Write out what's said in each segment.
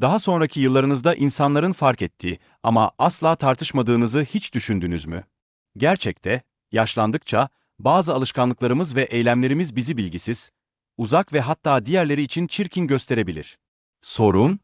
Daha sonraki yıllarınızda insanların fark ettiği ama asla tartışmadığınızı hiç düşündünüz mü? Gerçekte, yaşlandıkça, bazı alışkanlıklarımız ve eylemlerimiz bizi bilgisiz, uzak ve hatta diğerleri için çirkin gösterebilir. Sorun?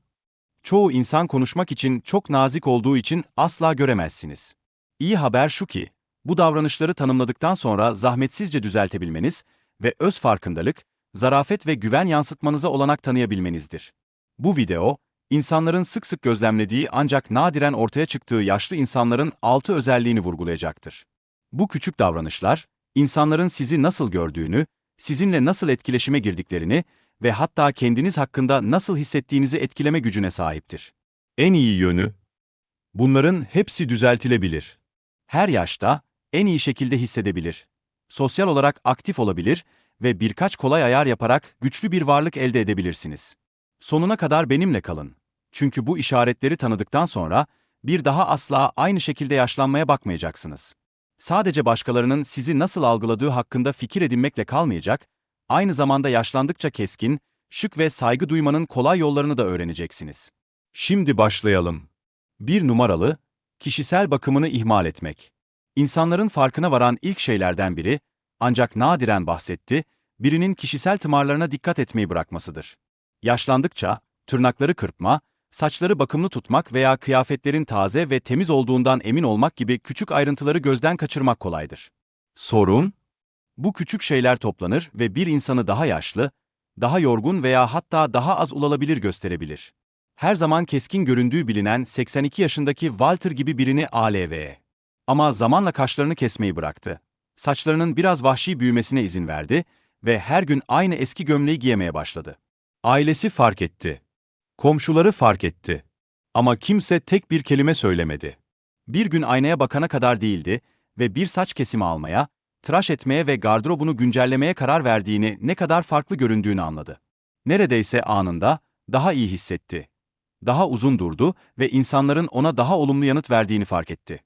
Çoğu insan konuşmak için çok nazik olduğu için asla göremezsiniz. İyi haber şu ki, bu davranışları tanımladıktan sonra zahmetsizce düzeltebilmeniz ve öz farkındalık, zarafet ve güven yansıtmanıza olanak tanıyabilmenizdir. Bu video, insanların sık sık gözlemlediği ancak nadiren ortaya çıktığı yaşlı insanların altı özelliğini vurgulayacaktır. Bu küçük davranışlar, insanların sizi nasıl gördüğünü, sizinle nasıl etkileşime girdiklerini ve hatta kendiniz hakkında nasıl hissettiğinizi etkileme gücüne sahiptir. En iyi yönü, bunların hepsi düzeltilebilir. Her yaşta, en iyi şekilde hissedebilir. Sosyal olarak aktif olabilir ve birkaç kolay ayar yaparak güçlü bir varlık elde edebilirsiniz. Sonuna kadar benimle kalın. Çünkü bu işaretleri tanıdıktan sonra bir daha asla aynı şekilde yaşlanmaya bakmayacaksınız. Sadece başkalarının sizi nasıl algıladığı hakkında fikir edinmekle kalmayacak, aynı zamanda yaşlandıkça keskin, şık ve saygı duymanın kolay yollarını da öğreneceksiniz. Şimdi başlayalım. Bir numaralı, kişisel bakımını ihmal etmek. İnsanların farkına varan ilk şeylerden biri, ancak nadiren bahsetti, birinin kişisel tımarlarına dikkat etmeyi bırakmasıdır. Yaşlandıkça, tırnakları kırpma, saçları bakımlı tutmak veya kıyafetlerin taze ve temiz olduğundan emin olmak gibi küçük ayrıntıları gözden kaçırmak kolaydır. Sorun? Bu küçük şeyler toplanır ve bir insanı daha yaşlı, daha yorgun veya hatta daha az ulaşılabilir gösterebilir. Her zaman keskin göründüğü bilinen 82 yaşındaki Walter gibi birini ALV. Ama zamanla kaşlarını kesmeyi bıraktı. Saçlarının biraz vahşi büyümesine izin verdi ve her gün aynı eski gömleği giyemeye başladı. Ailesi fark etti. Komşuları fark etti. Ama kimse tek bir kelime söylemedi. Bir gün aynaya bakana kadar değildi ve bir saç kesimi almaya, tıraş etmeye ve gardırobunu güncellemeye karar verdiğini ne kadar farklı göründüğünü anladı. Neredeyse anında, daha iyi hissetti. Daha uzun durdu ve insanların ona daha olumlu yanıt verdiğini fark etti.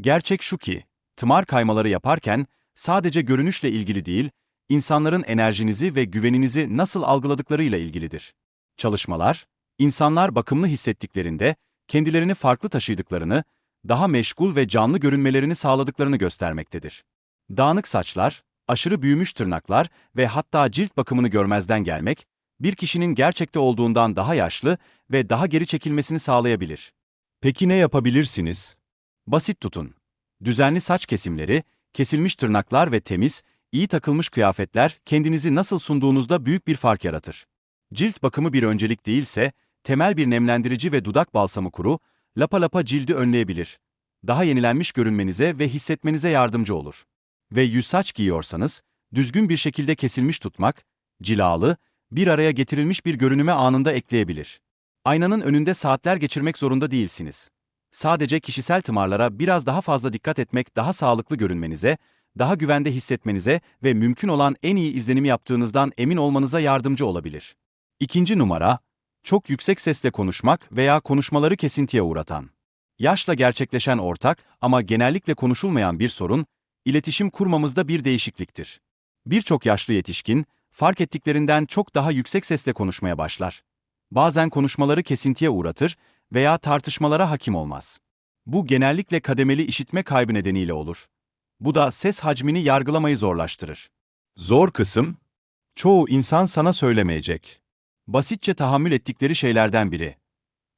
Gerçek şu ki, tımar kaymaları yaparken sadece görünüşle ilgili değil, insanların enerjinizi ve güveninizi nasıl algıladıklarıyla ilgilidir. Çalışmalar, insanlar bakımlı hissettiklerinde kendilerini farklı taşıdıklarını, daha meşgul ve canlı görünmelerini sağladıklarını göstermektedir. Dağınık saçlar, aşırı büyümüş tırnaklar ve hatta cilt bakımını görmezden gelmek, bir kişinin gerçekte olduğundan daha yaşlı ve daha geri çekilmesini sağlayabilir. Peki ne yapabilirsiniz? Basit tutun. Düzenli saç kesimleri, kesilmiş tırnaklar ve temiz, iyi takılmış kıyafetler kendinizi nasıl sunduğunuzda büyük bir fark yaratır. Cilt bakımı bir öncelik değilse, temel bir nemlendirici ve dudak balsamı kuru, lapa lapa cildi önleyebilir. Daha yenilenmiş görünmenize ve hissetmenize yardımcı olur. Ve yüz saç giyiyorsanız, düzgün bir şekilde kesilmiş tutmak, cilalı, bir araya getirilmiş bir görünüme anında ekleyebilir. Aynanın önünde saatler geçirmek zorunda değilsiniz. Sadece kişisel tımarlara biraz daha fazla dikkat etmek daha sağlıklı görünmenize, daha güvende hissetmenize ve mümkün olan en iyi izlenimi yaptığınızdan emin olmanıza yardımcı olabilir. İkinci numara, çok yüksek sesle konuşmak veya konuşmaları kesintiye uğratan. Yaşla gerçekleşen ortak ama genellikle konuşulmayan bir sorun, iletişim kurmamızda bir değişikliktir. Birçok yaşlı yetişkin, fark ettiklerinden çok daha yüksek sesle konuşmaya başlar. Bazen konuşmaları kesintiye uğratır veya tartışmalara hakim olmaz. Bu genellikle kademeli işitme kaybı nedeniyle olur. Bu da ses hacmini yargılamayı zorlaştırır. Zor kısım, çoğu insan sana söylemeyecek. Basitçe tahammül ettikleri şeylerden biri.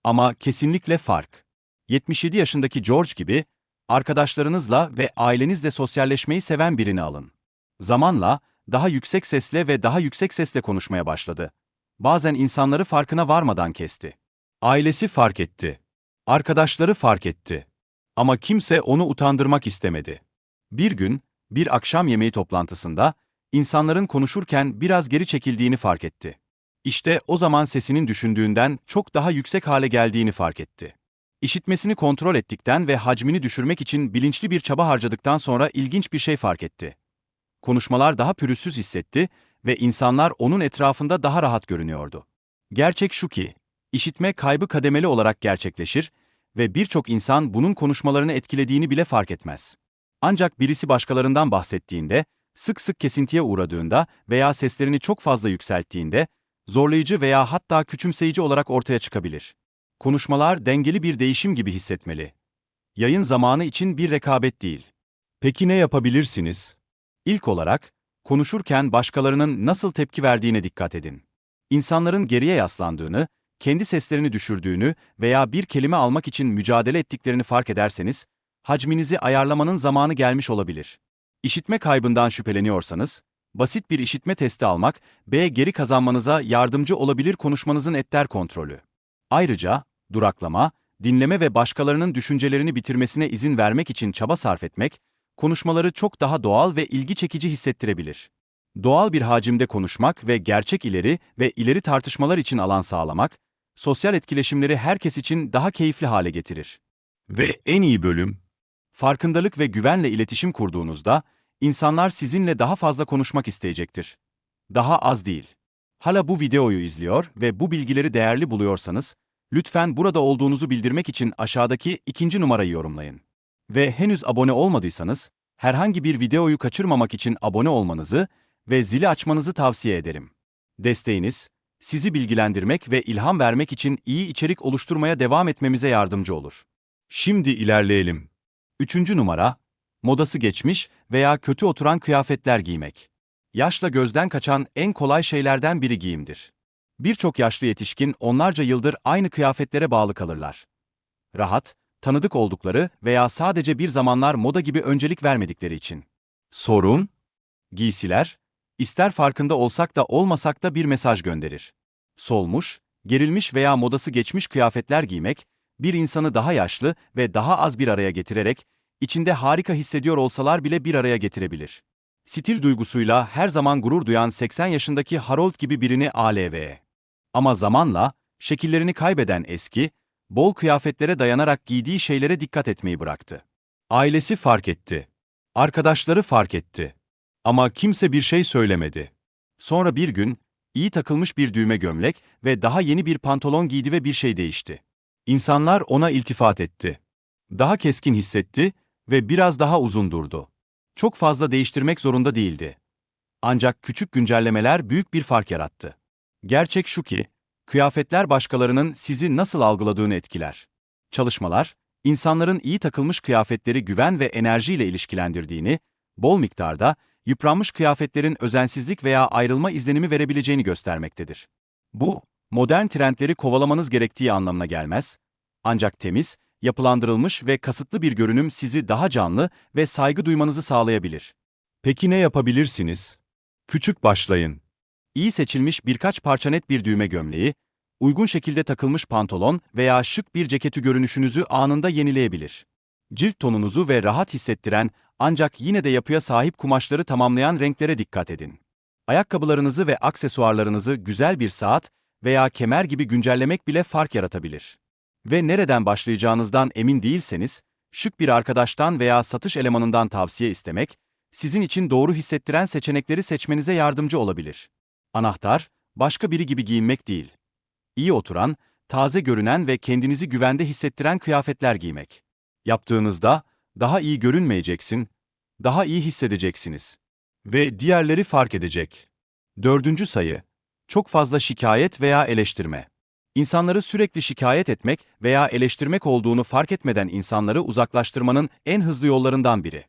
Ama kesinlikle fark. 77 yaşındaki George gibi, arkadaşlarınızla ve ailenizle sosyalleşmeyi seven birini alın. Zamanla, daha yüksek sesle ve daha yüksek sesle konuşmaya başladı. Bazen insanları farkına varmadan kesti. Ailesi fark etti. Arkadaşları fark etti. Ama kimse onu utandırmak istemedi. Bir gün, bir akşam yemeği toplantısında, insanların konuşurken biraz geri çekildiğini fark etti. İşte o zaman sesinin düşündüğünden çok daha yüksek hale geldiğini fark etti. İşitmesini kontrol ettikten ve hacmini düşürmek için bilinçli bir çaba harcadıktan sonra ilginç bir şey fark etti. Konuşmalar daha pürüzsüz hissetti ve insanlar onun etrafında daha rahat görünüyordu. Gerçek şu ki, işitme kaybı kademeli olarak gerçekleşir ve birçok insan bunun konuşmalarını etkilediğini bile fark etmez. Ancak birisi başkalarından bahsettiğinde, sık sık kesintiye uğradığında veya seslerini çok fazla yükselttiğinde, zorlayıcı veya hatta küçümseyici olarak ortaya çıkabilir. Konuşmalar dengeli bir değişim gibi hissetmeli. Yayın zamanı için bir rekabet değil. Peki ne yapabilirsiniz? İlk olarak, konuşurken başkalarının nasıl tepki verdiğine dikkat edin. İnsanların geriye yaslandığını, kendi seslerini düşürdüğünü veya bir kelime almak için mücadele ettiklerini fark ederseniz, hacminizi ayarlamanın zamanı gelmiş olabilir. İşitme kaybından şüpheleniyorsanız, basit bir işitme testi almak, B geri kazanmanıza yardımcı olabilir konuşmanızın etler kontrolü. Ayrıca, duraklama, dinleme ve başkalarının düşüncelerini bitirmesine izin vermek için çaba sarf etmek, konuşmaları çok daha doğal ve ilgi çekici hissettirebilir. Doğal bir hacimde konuşmak ve gerçek ileri ve ileri tartışmalar için alan sağlamak, sosyal etkileşimleri herkes için daha keyifli hale getirir. Ve en iyi bölüm, farkındalık ve güvenle iletişim kurduğunuzda, insanlar sizinle daha fazla konuşmak isteyecektir. Daha az değil. Hala bu videoyu izliyor ve bu bilgileri değerli buluyorsanız, lütfen burada olduğunuzu bildirmek için aşağıdaki ikinci numarayı yorumlayın. Ve henüz abone olmadıysanız, herhangi bir videoyu kaçırmamak için abone olmanızı ve zili açmanızı tavsiye ederim. Desteğiniz, sizi bilgilendirmek ve ilham vermek için iyi içerik oluşturmaya devam etmemize yardımcı olur. Şimdi ilerleyelim. Üçüncü numara, modası geçmiş veya kötü oturan kıyafetler giymek. Yaşla gözden kaçan en kolay şeylerden biri giyimdir. Birçok yaşlı yetişkin onlarca yıldır aynı kıyafetlere bağlı kalırlar. Rahat, tanıdık oldukları veya sadece bir zamanlar moda gibi öncelik vermedikleri için. Sorun? Giysiler, ister farkında olsak da olmasak da bir mesaj gönderir. Solmuş, gerilmiş veya modası geçmiş kıyafetler giymek, bir insanı daha yaşlı ve daha az bir araya getirerek, içinde harika hissediyor olsalar bile bir araya getirebilir. Stil duygusuyla her zaman gurur duyan 80 yaşındaki Harold gibi birini ALV'ye. Ama zamanla, şekillerini kaybeden eski, bol kıyafetlere dayanarak giydiği şeylere dikkat etmeyi bıraktı. Ailesi fark etti. Arkadaşları fark etti. Ama kimse bir şey söylemedi. Sonra bir gün, iyi takılmış bir düğme gömlek ve daha yeni bir pantolon giydi ve bir şey değişti. İnsanlar ona iltifat etti. Daha keskin hissetti ve biraz daha uzun durdu. Çok fazla değiştirmek zorunda değildi. Ancak küçük güncellemeler büyük bir fark yarattı. Gerçek şu ki, kıyafetler başkalarının sizi nasıl algıladığını etkiler. Çalışmalar, insanların iyi takılmış kıyafetleri güven ve enerjiyle ilişkilendirdiğini, bol miktarda, yıpranmış kıyafetlerin özensizlik veya ayrılma izlenimi verebileceğini göstermektedir. Bu, modern trendleri kovalamanız gerektiği anlamına gelmez, ancak temiz, yapılandırılmış ve kasıtlı bir görünüm sizi daha canlı ve saygı duymanızı sağlayabilir. Peki ne yapabilirsiniz? Küçük başlayın. İyi seçilmiş birkaç parça net bir düğme gömleği, uygun şekilde takılmış pantolon veya şık bir ceketi görünüşünüzü anında yenileyebilir. Cilt tonunuzu ve rahat hissettiren ancak yine de yapıya sahip kumaşları tamamlayan renklere dikkat edin. Ayakkabılarınızı ve aksesuarlarınızı güzel bir saat veya kemer gibi güncellemek bile fark yaratabilir. Ve nereden başlayacağınızdan emin değilseniz, şık bir arkadaştan veya satış elemanından tavsiye istemek, sizin için doğru hissettiren seçenekleri seçmenize yardımcı olabilir. Anahtar, başka biri gibi giyinmek değil. İyi oturan, taze görünen ve kendinizi güvende hissettiren kıyafetler giymek. Yaptığınızda, daha iyi görünmeyeceksin, daha iyi hissedeceksiniz. Ve diğerleri fark edecek. Dördüncü sayı, çok fazla şikayet veya eleştirme. İnsanları sürekli şikayet etmek veya eleştirmek olduğunu fark etmeden insanları uzaklaştırmanın en hızlı yollarından biri.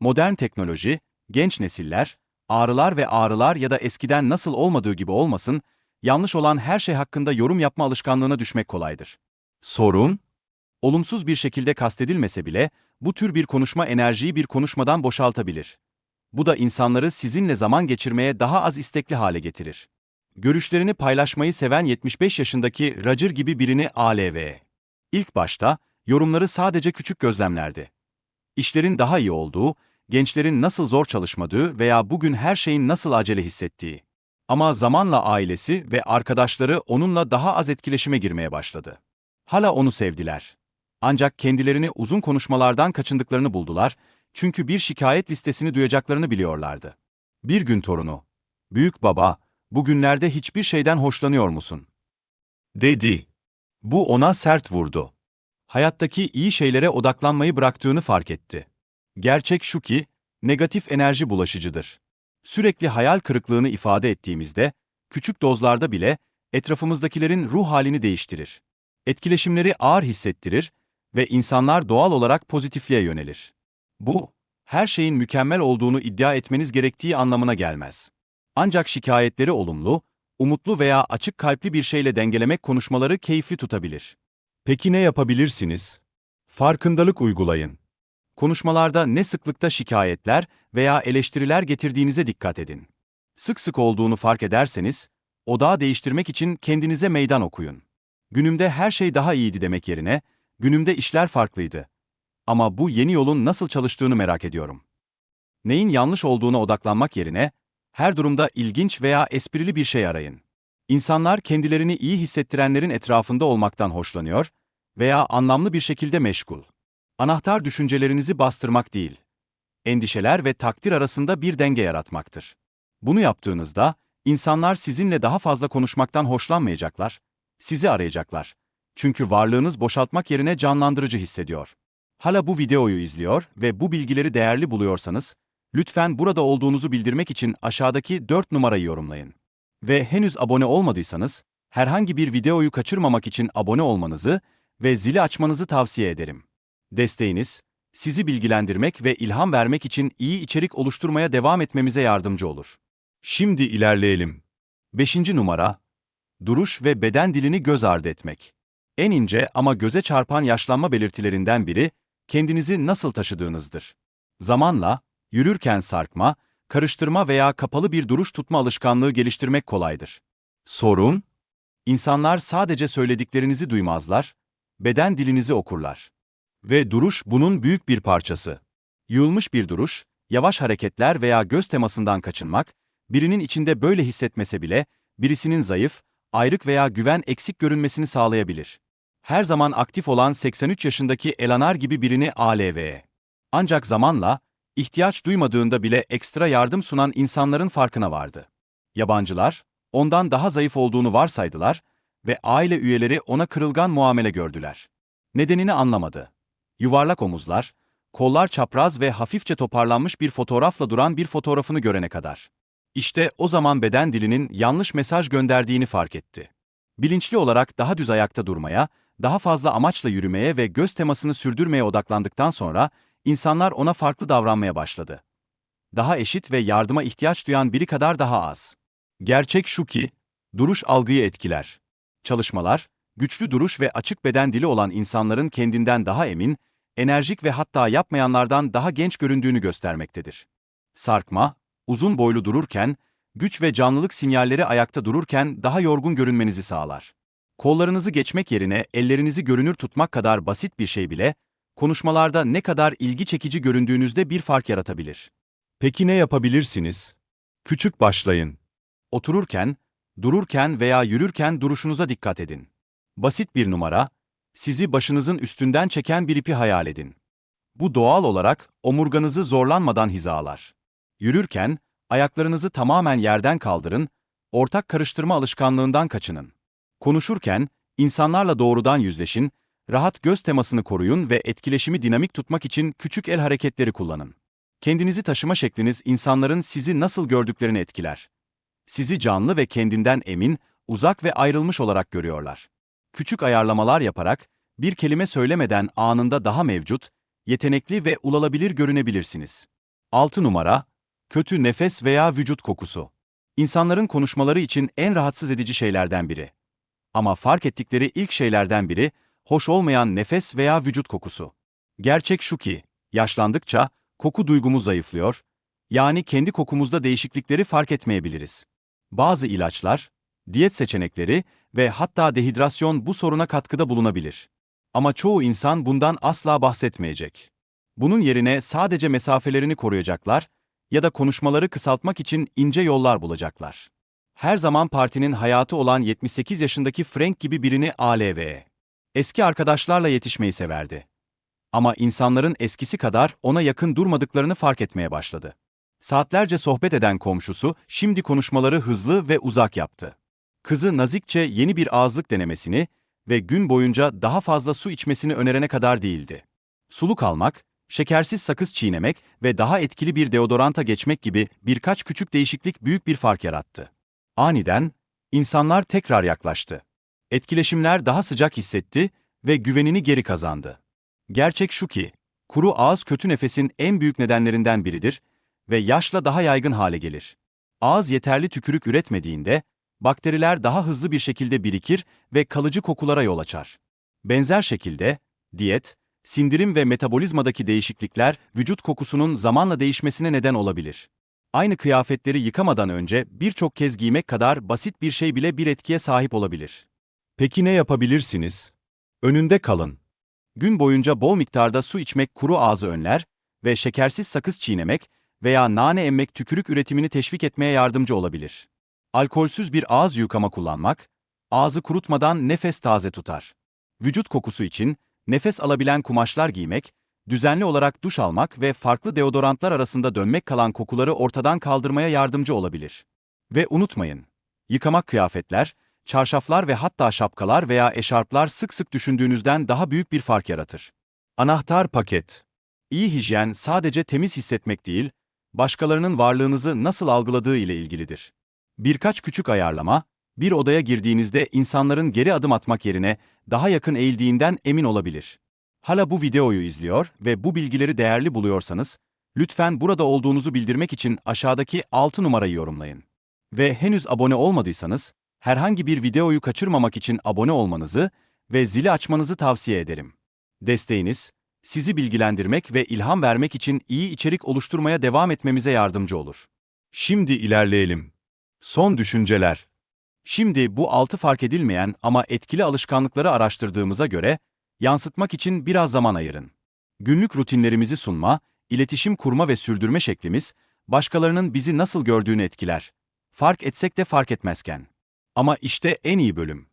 Modern teknoloji, genç nesiller, ağrılar ve ağrılar ya da eskiden nasıl olmadığı gibi olmasın, yanlış olan her şey hakkında yorum yapma alışkanlığına düşmek kolaydır. Sorun? Olumsuz bir şekilde kastedilmese bile, bu tür bir konuşma enerjiyi bir konuşmadan boşaltabilir. Bu da insanları sizinle zaman geçirmeye daha az istekli hale getirir. Görüşlerini paylaşmayı seven 75 yaşındaki Roger gibi birini ALV. İlk başta, yorumları sadece küçük gözlemlerdi. İşlerin daha iyi olduğu, gençlerin nasıl zor çalışmadığı veya bugün her şeyin nasıl acele hissettiği. Ama zamanla ailesi ve arkadaşları onunla daha az etkileşime girmeye başladı. Hala onu sevdiler. Ancak kendilerini uzun konuşmalardan kaçındıklarını buldular, çünkü bir şikayet listesini duyacaklarını biliyorlardı. Bir gün torunu, "Büyük baba, bugünlerde hiçbir şeyden hoşlanıyor musun?" dedi. Bu ona sert vurdu. Hayattaki iyi şeylere odaklanmayı bıraktığını fark etti. Gerçek şu ki, negatif enerji bulaşıcıdır. Sürekli hayal kırıklığını ifade ettiğimizde, küçük dozlarda bile etrafımızdakilerin ruh halini değiştirir. Etkileşimleri ağır hissettirir ve insanlar doğal olarak pozitifliğe yönelir. Bu, her şeyin mükemmel olduğunu iddia etmeniz gerektiği anlamına gelmez. Ancak şikayetleri olumlu, umutlu veya açık kalpli bir şeyle dengelemek konuşmaları keyifli tutabilir. Peki ne yapabilirsiniz? Farkındalık uygulayın. Konuşmalarda ne sıklıkta şikayetler veya eleştiriler getirdiğinize dikkat edin. Sık sık olduğunu fark ederseniz, odağı değiştirmek için kendinize meydan okuyun. Günümde her şey daha iyiydi demek yerine, günümde işler farklıydı. Ama bu yeni yolun nasıl çalıştığını merak ediyorum. Neyin yanlış olduğuna odaklanmak yerine, her durumda ilginç veya esprili bir şey arayın. İnsanlar kendilerini iyi hissettirenlerin etrafında olmaktan hoşlanıyor veya anlamlı bir şekilde meşgul. Anahtar düşüncelerinizi bastırmak değil, endişeler ve takdir arasında bir denge yaratmaktır. Bunu yaptığınızda, insanlar sizinle daha fazla konuşmaktan hoşlanmayacaklar, sizi arayacaklar. Çünkü varlığınız boşaltmak yerine canlandırıcı hissediyor. Hala bu videoyu izliyor ve bu bilgileri değerli buluyorsanız, lütfen burada olduğunuzu bildirmek için aşağıdaki 4 numarayı yorumlayın. Ve henüz abone olmadıysanız, herhangi bir videoyu kaçırmamak için abone olmanızı ve zili açmanızı tavsiye ederim. Desteğiniz, sizi bilgilendirmek ve ilham vermek için iyi içerik oluşturmaya devam etmemize yardımcı olur. Şimdi ilerleyelim. 5. numara, duruş ve beden dilini göz ardı etmek. En ince ama göze çarpan yaşlanma belirtilerinden biri, kendinizi nasıl taşıdığınızdır. Zamanla, yürürken sarkma, karıştırma veya kapalı bir duruş tutma alışkanlığı geliştirmek kolaydır. Sorun? İnsanlar sadece söylediklerinizi duymazlar, beden dilinizi okurlar. Ve duruş bunun büyük bir parçası. Yığılmış bir duruş, yavaş hareketler veya göz temasından kaçınmak, birinin içinde böyle hissetmese bile, birisinin zayıf, ayrık veya güven eksik görünmesini sağlayabilir. Her zaman aktif olan 83 yaşındaki Elanar gibi birini ALV'ye. Ancak zamanla, ihtiyaç duymadığında bile ekstra yardım sunan insanların farkına vardı. Yabancılar, ondan daha zayıf olduğunu varsaydılar ve aile üyeleri ona kırılgan muamele gördüler. Nedenini anlamadı. Yuvarlak omuzlar, kollar çapraz ve hafifçe toparlanmış bir fotoğrafla duran bir fotoğrafını görene kadar. İşte o zaman beden dilinin yanlış mesaj gönderdiğini fark etti. Bilinçli olarak daha düz ayakta durmaya, daha fazla amaçla yürümeye ve göz temasını sürdürmeye odaklandıktan sonra insanlar ona farklı davranmaya başladı. Daha eşit ve yardıma ihtiyaç duyan biri kadar daha az. Gerçek şu ki, duruş algıyı etkiler. Çalışmalar, güçlü duruş ve açık beden dili olan insanların kendinden daha emin, enerjik ve hatta yapmayanlardan daha genç göründüğünü göstermektedir. Sarkma, uzun boylu dururken, güç ve canlılık sinyalleri ayakta dururken daha yorgun görünmenizi sağlar. Kollarınızı geçmek yerine ellerinizi görünür tutmak kadar basit bir şey bile, konuşmalarda ne kadar ilgi çekici göründüğünüzde bir fark yaratabilir. Peki ne yapabilirsiniz? Küçük başlayın. Otururken, dururken veya yürürken duruşunuza dikkat edin. Basit bir numara, sizi başınızın üstünden çeken bir ipi hayal edin. Bu doğal olarak omurganızı zorlanmadan hizalar. Yürürken, ayaklarınızı tamamen yerden kaldırın, ortak karıştırma alışkanlığından kaçının. Konuşurken, insanlarla doğrudan yüzleşin, rahat göz temasını koruyun ve etkileşimi dinamik tutmak için küçük el hareketleri kullanın. Kendinizi taşıma şekliniz insanların sizi nasıl gördüklerini etkiler. Sizi canlı ve kendinden emin, uzak ve ayrılmış olarak görüyorlar. Küçük ayarlamalar yaparak, bir kelime söylemeden anında daha mevcut, yetenekli ve ulalabilir görünebilirsiniz. 6 numara, kötü nefes veya vücut kokusu. İnsanların konuşmaları için en rahatsız edici şeylerden biri. Ama fark ettikleri ilk şeylerden biri, hoş olmayan nefes veya vücut kokusu. Gerçek şu ki, yaşlandıkça koku duygumuz zayıflıyor, yani kendi kokumuzda değişiklikleri fark etmeyebiliriz. Bazı ilaçlar, diyet seçenekleri ve hatta dehidrasyon bu soruna katkıda bulunabilir. Ama çoğu insan bundan asla bahsetmeyecek. Bunun yerine sadece mesafelerini koruyacaklar ya da konuşmaları kısaltmak için ince yollar bulacaklar. Her zaman partinin hayatı olan 78 yaşındaki Frank gibi birini ALV'ye. Eski arkadaşlarla yetişmeyi severdi. Ama insanların eskisi kadar ona yakın durmadıklarını fark etmeye başladı. Saatlerce sohbet eden komşusu şimdi konuşmaları hızlı ve uzak yaptı. Kızı nazikçe yeni bir ağızlık denemesini ve gün boyunca daha fazla su içmesini önerene kadar değildi. Suluk almak, şekersiz sakız çiğnemek ve daha etkili bir deodoranta geçmek gibi birkaç küçük değişiklik büyük bir fark yarattı. Aniden, insanlar tekrar yaklaştı. Etkileşimler daha sıcak hissetti ve güvenini geri kazandı. Gerçek şu ki, kuru ağız kötü nefesin en büyük nedenlerinden biridir ve yaşla daha yaygın hale gelir. Ağız yeterli tükürük üretmediğinde, bakteriler daha hızlı bir şekilde birikir ve kalıcı kokulara yol açar. Benzer şekilde, diyet, sindirim ve metabolizmadaki değişiklikler vücut kokusunun zamanla değişmesine neden olabilir. Aynı kıyafetleri yıkamadan önce birçok kez giymek kadar basit bir şey bile bir etkiye sahip olabilir. Peki ne yapabilirsiniz? Önünde kalın. Gün boyunca bol miktarda su içmek kuru ağzı önler ve şekersiz sakız çiğnemek veya nane emmek tükürük üretimini teşvik etmeye yardımcı olabilir. Alkolsüz bir ağız yıkama kullanmak, ağzı kurutmadan nefes taze tutar. Vücut kokusu için nefes alabilen kumaşlar giymek, düzenli olarak duş almak ve farklı deodorantlar arasında dönmek kalan kokuları ortadan kaldırmaya yardımcı olabilir. Ve unutmayın, yıkamak kıyafetler, çarşaflar ve hatta şapkalar veya eşarplar sık sık düşündüğünüzden daha büyük bir fark yaratır. Anahtar paket. İyi hijyen sadece temiz hissetmek değil, başkalarının varlığınızı nasıl algıladığı ile ilgilidir. Birkaç küçük ayarlama, bir odaya girdiğinizde insanların geri adım atmak yerine daha yakın eğildiğinden emin olabilir. Hala bu videoyu izliyor ve bu bilgileri değerli buluyorsanız, lütfen burada olduğunuzu bildirmek için aşağıdaki 6 numarayı yorumlayın. Ve henüz abone olmadıysanız, herhangi bir videoyu kaçırmamak için abone olmanızı ve zili açmanızı tavsiye ederim. Desteğiniz, sizi bilgilendirmek ve ilham vermek için iyi içerik oluşturmaya devam etmemize yardımcı olur. Şimdi ilerleyelim. Son düşünceler. Şimdi bu altı fark edilmeyen ama etkili alışkanlıkları araştırdığımıza göre, yansıtmak için biraz zaman ayırın. Günlük rutinlerimizi sunma, iletişim kurma ve sürdürme şeklimiz, başkalarının bizi nasıl gördüğünü etkiler. Fark etsek de fark etmezken. Ama işte en iyi bölüm.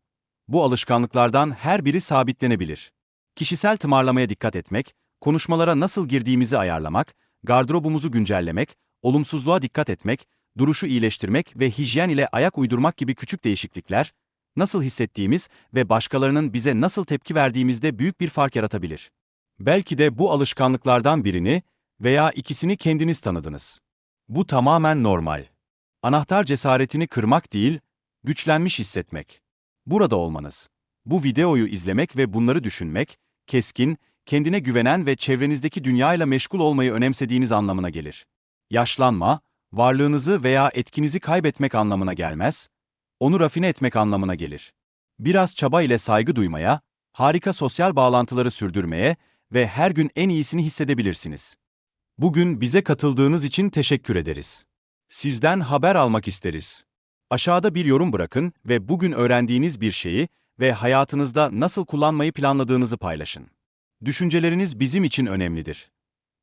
Bu alışkanlıklardan her biri sabitlenebilir. Kişisel tımarlamaya dikkat etmek, konuşmalara nasıl girdiğimizi ayarlamak, gardırobumuzu güncellemek, olumsuzluğa dikkat etmek, duruşu iyileştirmek ve hijyen ile ayak uydurmak gibi küçük değişiklikler, nasıl hissettiğimiz ve başkalarının bize nasıl tepki verdiğimizde büyük bir fark yaratabilir. Belki de bu alışkanlıklardan birini veya ikisini kendiniz tanıdınız. Bu tamamen normal. Anahtar cesaretini kırmak değil, güçlenmiş hissetmek. Burada olmanız. Bu videoyu izlemek ve bunları düşünmek, keskin, kendine güvenen ve çevrenizdeki dünyayla meşgul olmayı önemsediğiniz anlamına gelir. Yaşlanma, varlığınızı veya etkinizi kaybetmek anlamına gelmez, onu rafine etmek anlamına gelir. Biraz çaba ile saygı duymaya, harika sosyal bağlantıları sürdürmeye ve her gün en iyisini hissedebilirsiniz. Bugün bize katıldığınız için teşekkür ederiz. Sizden haber almak isteriz. Aşağıda bir yorum bırakın ve bugün öğrendiğiniz bir şeyi ve hayatınızda nasıl kullanmayı planladığınızı paylaşın. Düşünceleriniz bizim için önemlidir.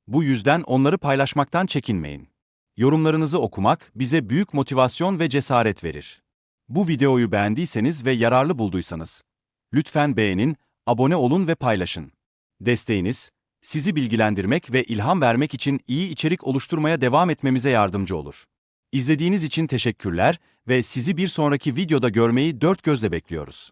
Bu yüzden onları paylaşmaktan çekinmeyin. Yorumlarınızı okumak bize büyük motivasyon ve cesaret verir. Bu videoyu beğendiyseniz ve yararlı bulduysanız, lütfen beğenin, abone olun ve paylaşın. Desteğiniz, sizi bilgilendirmek ve ilham vermek için iyi içerik oluşturmaya devam etmemize yardımcı olur. İzlediğiniz için teşekkürler ve sizi bir sonraki videoda görmeyi dört gözle bekliyoruz.